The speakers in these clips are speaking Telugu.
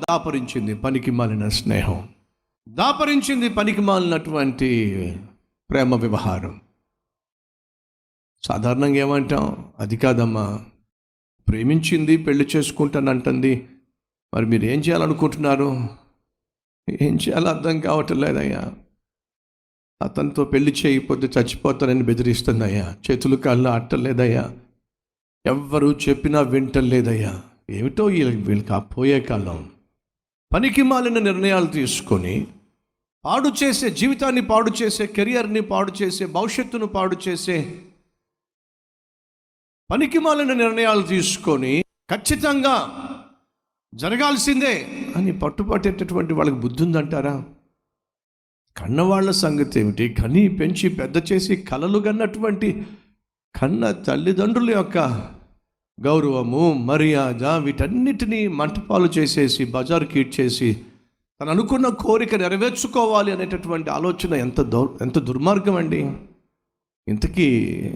దాపరించింది పనికి మాలిన స్నేహం. దాపరించింది పనికి మాలినటువంటి ప్రేమ వ్యవహారం. సాధారణంగా ఏమంటాం? అది కాదమ్మా. ప్రేమించింది పెళ్ళి చేసుకుంటానంటుంది. మరి మీరు ఏం చేయాలనుకుంటున్నారు? ఏం చేయాలో అర్థం కావటం లేదయ్యా. అతనితో పెళ్ళి చేయకపోతే చచ్చిపోతానని బెదిరిస్తుందయ్యా. చేతులు కాళ్ళు అట్టలేదయ్యా ఎవ్వరూ చెప్పినా వింటలేదయ్యా ఏమిటో వీళ్ళకి వీళ్ళకి ఆ పోయే కాలం. పనికి మాలిన నిర్ణయాలు తీసుకొని పాడు చేసే జీవితాన్ని పాడు చేసే కెరియర్ని పాడు చేసే భవిష్యత్తును పాడు చేసే పనికి మాలిన నిర్ణయాలు తీసుకొని ఖచ్చితంగా జరగాల్సిందే అని పట్టుపట్టేటటువంటి వాళ్ళకి బుద్ధి ఉందంటారా? కన్నవాళ్ళ సంగతి ఏమిటి? కని పెంచి పెద్ద చేసి కలలు కన్నటువంటి కన్న తల్లిదండ్రుల యొక్క గౌరవము మర్యాద వీటన్నిటినీ మంటపాలు చేసేసి బజార్ కీట్ చేసి తను అనుకున్న కోరిక నెరవేర్చుకోవాలి అనేటటువంటి ఆలోచన ఎంత దౌర్ ఎంత దుర్మార్గం అండి. ఇంతకీ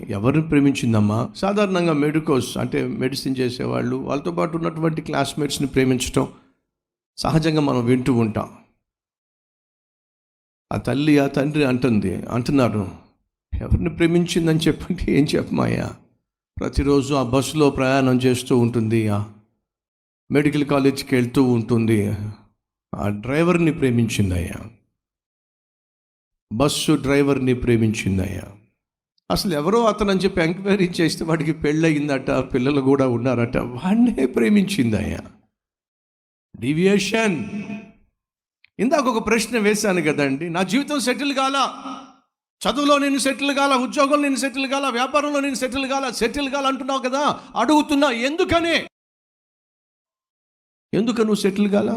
ఎవరిని ప్రేమించిందమ్మా? సాధారణంగా మెడికోస్ అంటే మెడిసిన్ చేసేవాళ్ళు వాళ్ళతో పాటు ఉన్నటువంటి క్లాస్మేట్స్ని ప్రేమించటం సహజంగా మనం వింటూ ఉంటాం. ఆ తల్లి ఆ తండ్రి అంటుంది అంటున్నారు ఎవరిని ప్రేమించిందని చెప్పండి ఏం చెప్పమాయా ప్రతిరోజు ఆ బస్సులో ప్రయాణం చేస్తూ ఉంటుంది. ఆ మెడికల్ కాలేజ్కి వెళ్తూ ఉంటుంది. ఆ డ్రైవర్ని ప్రేమించిందయ్యా బస్సు డ్రైవర్ని ప్రేమించిందయ్యా అసలు ఎవరో అతను అని చెప్పి ఎంక్వైరీ చేస్తే వాడికి పెళ్ళయిందట పిల్లలు కూడా ఉన్నారట వాడినే ప్రేమించిందయ్యా డివియేషన్. ఇందాక ఒక ప్రశ్న వేశాను కదండి నా జీవితం సెటిల్ కాలా? చదువులో నేను సెటిల్ కాల ఉద్యోగంలో నేను సెటిల్ కాల వ్యాపారంలో నేను సెటిల్ కాల సెటిల్ కాల అంటున్నావు కదా? అడుగుతున్నా ఎందుకనే? ఎందుకు నువ్వు సెటిల్ కాల?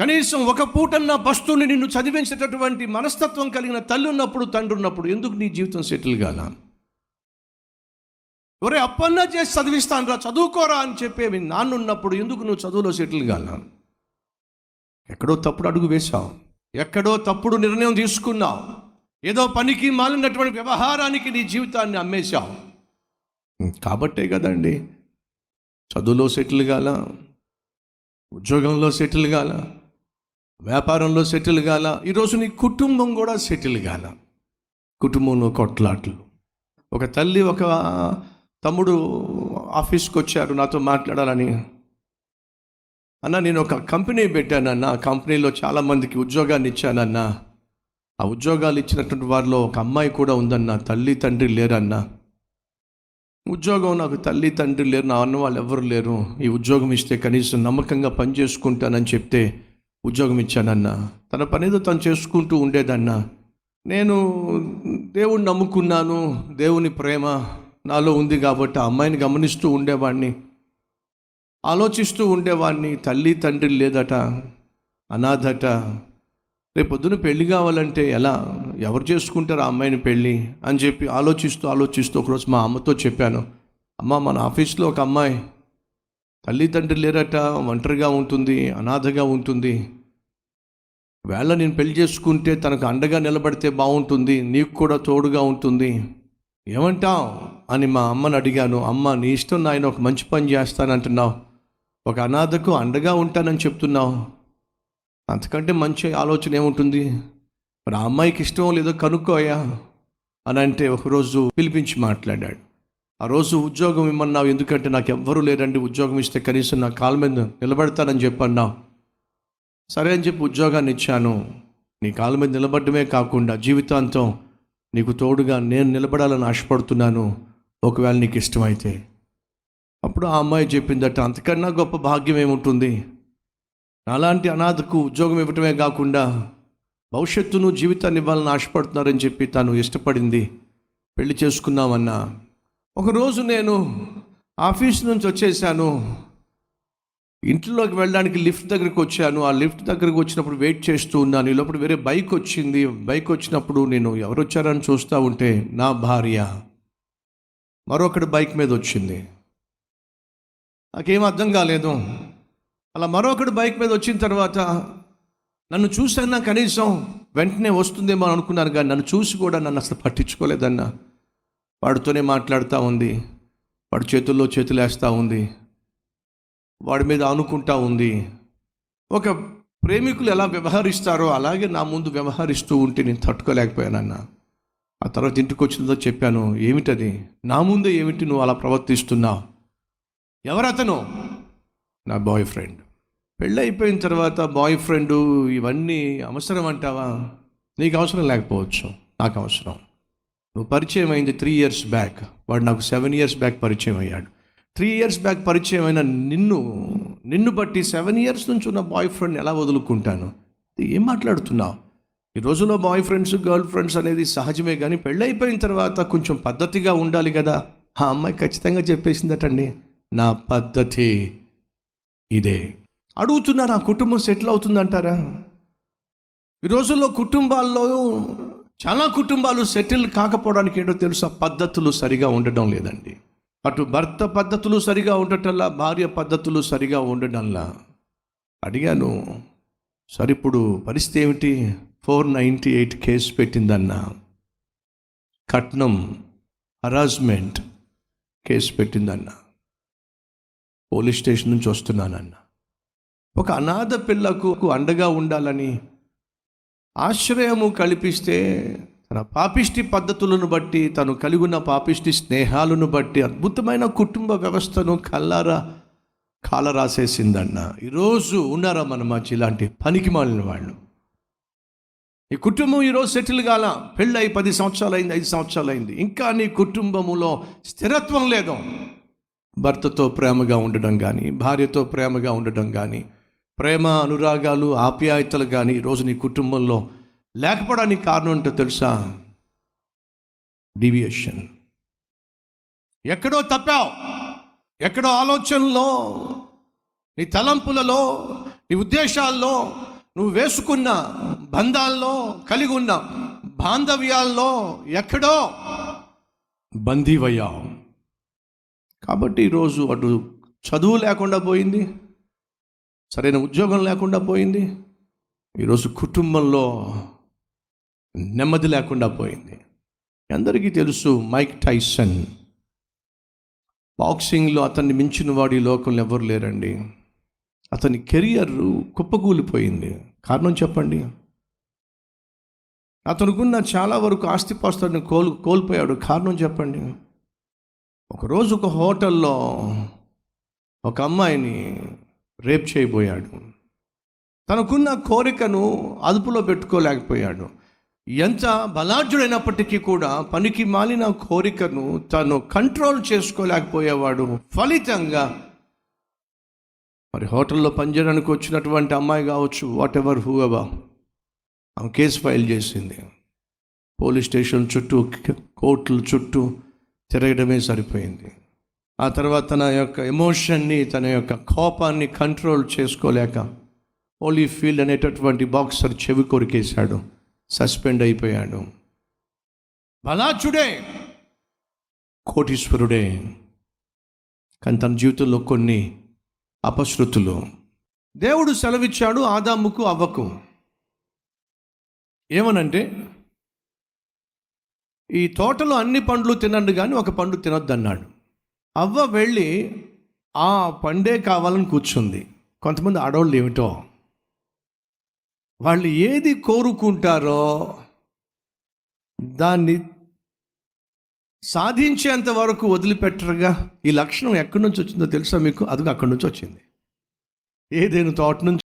కనీసం ఒక పూటన్న బస్తుని నిన్ను చదివించేటటువంటి మనస్తత్వం కలిగిన తల్లి ఉన్నప్పుడు తండ్రి ఉన్నప్పుడు ఎందుకు నీ జీవితం సెటిల్ కాల? ఒరే అప్పన్నా చేసి చదివిస్తాను రా చదువుకోరా అని చెప్పేవి నాన్న ఉన్నప్పుడు ఎందుకు నువ్వు చదువులో సెటిల్ కాల? ఎక్కడో తప్పుడు అడుగు వేశావు ఎక్కడో తప్పుడు నిర్ణయం తీసుకున్నావు. ఏదో పనికి మాలినటువంటి వ్యవహారానికి నీ జీవితాన్ని అమ్మేశావు. కాబట్టే కదండి చదువులో సెటిల్ కాల ఉద్యోగంలో సెటిల్ కాల వ్యాపారంలో సెటిల్ కాల ఈరోజు నీ కుటుంబం కూడా సెటిల్ కాల. కుటుంబంలో కొట్లాట్లు. ఒక తల్లి ఒక తమ్ముడు ఆఫీస్కి వచ్చారు నాతో మాట్లాడాలని. అన్న నేను ఒక కంపెనీ పెట్టానన్న ఆ కంపెనీలో చాలామందికి ఉద్యోగాన్ని ఇచ్చానన్నా. ఆ ఉద్యోగాలు ఇచ్చినటువంటి వారిలో ఒక అమ్మాయి కూడా ఉందన్న తల్లి తండ్రి లేరన్న. ఉద్యోగం నాకు తల్లి తండ్రి లేరు నా అన్న వాళ్ళు ఎవరు లేరు. ఈ ఉద్యోగం ఇస్తే కనీసం నమ్మకంగా పని చేసుకుంటానని చెప్తే ఉద్యోగం ఇచ్చానన్న. తన పనేదో తను చేసుకుంటూ ఉండేదన్న. నేను దేవుణ్ణి నమ్ముకున్నాను దేవుని ప్రేమ నాలో ఉంది కాబట్టి ఆ అమ్మాయిని గమనిస్తూ ఉండేవాడిని ఆలోచిస్తూ ఉండేవాడిని తల్లి తండ్రి లేదట అనాథట రేపు పొద్దున పెళ్ళి కావాలంటే ఎలా? ఎవరు చేసుకుంటారు ఆ అమ్మాయిని పెళ్ళి అని చెప్పి ఆలోచిస్తూ ఆలోచిస్తూ ఒకరోజు మా అమ్మతో చెప్పాను. అమ్మ మన ఆఫీస్లో ఒక అమ్మాయి. తల్లిదండ్రులు లేరట ఒంటరిగా ఉంటుంది అనాథగా ఉంటుంది. వేళ నేను పెళ్ళి చేసుకుంటే తనకు అండగా నిలబడితే బాగుంటుంది నీకు కూడా తోడుగా ఉంటుంది. ఏమంటావు? అని మా అమ్మని అడిగాను. అమ్మ నీ ఇష్టం నాయన ఒక మంచి పని చేస్తానంటున్నావు. ఒక అనాథకు అండగా ఉంటానని చెప్తున్నావు. అంతకంటే మంచి ఆలోచన ఏముంటుంది? మరి ఆ అమ్మాయికి ఇష్టం లేదో కనుక్కోయా అని అంటే ఒకరోజు పిలిపించి మాట్లాడాడు. ఆ రోజు ఉద్యోగం ఇమ్మన్నావు ఎందుకంటే నాకు ఎవ్వరూ లేరండి. ఉద్యోగం ఇస్తే కనీసం నా కాళ్ళ మీద నిలబడతానని చెప్పన్నావు సరే అని చెప్పి ఉద్యోగాన్ని ఇచ్చాను. నీ కాళ్ళ మీద నిలబడమే కాకుండా జీవితాంతం నీకు తోడుగా నేను నిలబడాలని ఆశపడుతున్నాను. ఒకవేళ నీకు ఇష్టమైతే. అప్పుడు ఆ అమ్మాయి చెప్పిందట అంతకన్నా గొప్ప భాగ్యం ఏముంటుంది? నాలాంటి అనాథకు ఉద్యోగం ఇవ్వటమే కాకుండా భవిష్యత్తును జీవితాన్ని ఇవ్వాలని ఆశపడుతున్నారని చెప్పి తను ఇష్టపడింది. పెళ్ళి చేసుకుందామన్నా. ఒకరోజు నేను ఆఫీస్ నుంచి వచ్చేసాను. ఇంట్లోకి వెళ్ళడానికి లిఫ్ట్ దగ్గరికి వచ్చాను. ఆ లిఫ్ట్ దగ్గరికి వచ్చినప్పుడు వెయిట్ చేస్తూ ఉన్నాను. ఈ లోపల వేరే బైక్ వచ్చింది. బైక్ వచ్చినప్పుడు నేను ఎవరు వచ్చారని చూస్తూ ఉంటే నా భార్య మరొకటి బైక్ మీద వచ్చింది. నాకేం అర్థం కాలేదు. అలా మరొకడు బైక్ మీద వచ్చిన తర్వాత నన్ను చూసన్నా కనీసం? వెంటనే వస్తుందేమో అనుకున్నారు అనుకున్నాను కానీ నన్ను చూసి కూడా నన్ను అసలు పట్టించుకోలేదన్న. వాడితోనే మాట్లాడుతూ ఉంది. వాడి చేతుల్లో చేతులు వేస్తూ ఉంది. వాడి మీద అనుకుంటా ఉంది. ఒక ప్రేమికులు ఎలా వ్యవహరిస్తారో అలాగే నా ముందు వ్యవహరిస్తూ ఉంటే నేను తట్టుకోలేకపోయానన్నా. ఆ తర్వాత ఇంటికి వచ్చిందో చెప్పాను ఏమిటది? నా ముందే ఏమిటి నువ్వు అలా ప్రవర్తిస్తున్నావు? ఎవరతను? నా బాయ్ ఫ్రెండ్. పెళ్ళైపోయిన తర్వాత బాయ్ ఫ్రెండ్ ఇవన్నీ అవసరం అంటావా? నీకు అవసరం లేకపోవచ్చు. నాకు అవసరం. నువ్వు పరిచయం అయింది త్రీ ఇయర్స్ బ్యాక్ వాడు నాకు సెవెన్ ఇయర్స్ బ్యాక్ పరిచయం అయ్యాడు. త్రీ ఇయర్స్ బ్యాక్ పరిచయం అయిన నిన్ను నిన్ను బట్టి సెవెన్ ఇయర్స్ నుంచి ఉన్న బాయ్ ఫ్రెండ్ ఎలా వదులుకుంటాను? ఏం మాట్లాడుతున్నావు? ఈ రోజుల్లో బాయ్ ఫ్రెండ్స్ గర్ల్ ఫ్రెండ్స్ అనేది సహజమే కానీ పెళ్ళైపోయిన తర్వాత కొంచెం పద్ధతిగా ఉండాలి కదా. ఆ అమ్మాయి ఖచ్చితంగా చెప్పేసిందటండి నా పద్ధతి ఇదే. అడుగుతున్నారు ఆ కుటుంబం సెటిల్ అవుతుందంటారా? ఈ రోజుల్లో కుటుంబాల్లో చాలా కుటుంబాలు సెటిల్ కాకపోవడానికి ఏంటో తెలుసా? పద్ధతులు సరిగా ఉండడం లేదండి. అటు భర్త పద్ధతులు సరిగా ఉండటంలా భార్య పద్ధతులు సరిగా ఉండడంలా? అడిగాను సరే ఇప్పుడు పరిస్థితి ఏమిటి? ఫోర్ నైంటీ ఎయిట్ కేసు పెట్టిందన్న కట్నం హరాస్మెంట్ కేసు పెట్టిందన్న. పోలీస్ స్టేషన్ నుంచి వస్తున్నానన్నా. ఒక అనాథ పిల్లకు అండగా ఉండాలని ఆశ్రయము కల్పిస్తే తన పాపిష్టి పద్ధతులను బట్టి తను కలిగి ఉన్న పాపిష్టి స్నేహాలను బట్టి అద్భుతమైన కుటుంబ వ్యవస్థను కల్లారా కాలరాసేసిందన్న. ఈరోజు ఉన్నారా మన మధ్య ఇలాంటి పనికి మాలిన వాళ్ళు? ఈ కుటుంబం ఈరోజు సెటిల్ కాల పెళ్ళి అయి పది సంవత్సరాలు అయింది ఐదు సంవత్సరాలు అయింది ఇంకా నీ కుటుంబములో స్థిరత్వం లేదు. భర్తతో ప్రేమగా ఉండడం కానీ భార్యతో ప్రేమగా ఉండడం కానీ ప్రేమ అనురాగాలు ఆప్యాయతలు కానీ ఈరోజు నీ కుటుంబంలో లేకపోవడానికి కారణం ఏంటో తెలుసా? డివియేషన్ ఎక్కడో తప్పావు. ఎక్కడో ఆలోచనలో నీ తలంపులలో నీ ఉద్దేశాల్లో నువ్వు వేసుకున్న బంధాల్లో కలిగి ఉన్న బాంధవ్యాల్లో ఎక్కడో బందీవయ్యావు. కాబట్టి ఈరోజు అటు చదువు లేకుండా పోయింది. సరైన ఉద్యోగం లేకుండా పోయింది. ఈరోజు కుటుంబంలో నెమ్మది లేకుండా పోయింది. అందరికీ తెలుసు మైక్ టైసన్. బాక్సింగ్లో అతన్ని మించిన వాడు ఈ లోకంలో ఎవరు లేరండి. అతని కెరియర్ కుప్పకూలిపోయింది. కారణం చెప్పండి? అతనుకున్న చాలా వరకు ఆస్తిపాస్తులను కోల్ కోల్పోయాడు. కారణం చెప్పండి? ఒకరోజు ఒక హోటల్లో ఒక అమ్మాయిని రేప్ చేయబోయాడు. తనకున్న కోరికను అదుపులో పెట్టుకోలేకపోయాడు. ఎంత బలాఢ్యుడైనప్పటికీ కూడా పనికి మాలిన కోరికను తను కంట్రోల్ చేసుకోలేకపోయేవాడు. ఫలితంగా మరి హోటల్లో పనిచేయడానికి వచ్చినటువంటి అమ్మాయి కావచ్చు వాట్ ఎవర్ హూ ఎవర్ ఆమె కేసు ఫైల్ చేసింది. పోలీస్ స్టేషన్ చుట్టూ కోర్టుల చుట్టూ తిరగడమే సరిపోయింది. ఆ తర్వాత తన యొక్క ఎమోషన్ని తన యొక్క కోపాన్ని కంట్రోల్ చేసుకోలేక ఓలీ ఫీల్డ్ అనేటటువంటి బాక్సర్ చెవి కొరికేశాడు. సస్పెండ్ అయిపోయాడు. బలాచుడే కోటీశ్వరుడే. కానీ తన జీవితంలో కొన్ని అపశృతులు. దేవుడు సెలవిచ్చాడు ఆదాముకు అవ్వకు. ఏమనంటే ఈ తోటలో అన్ని పండ్లు తినండి కానీ ఒక పండు తినొద్దన్నాడు. అవ్వ వెళ్ళి ఆ పండే కావాలని కూర్చుంది. కొంతమంది ఆడవాళ్ళు ఏమిటో? వాళ్ళు ఏది కోరుకుంటారో దాన్ని సాధించేంత వరకు వదిలిపెట్టరుగా. ఈ లక్షణం ఎక్కడి నుంచి వచ్చిందో తెలుసా మీకు? అది అక్కడి నుంచి వచ్చింది. ఏదైనా తోట నుంచి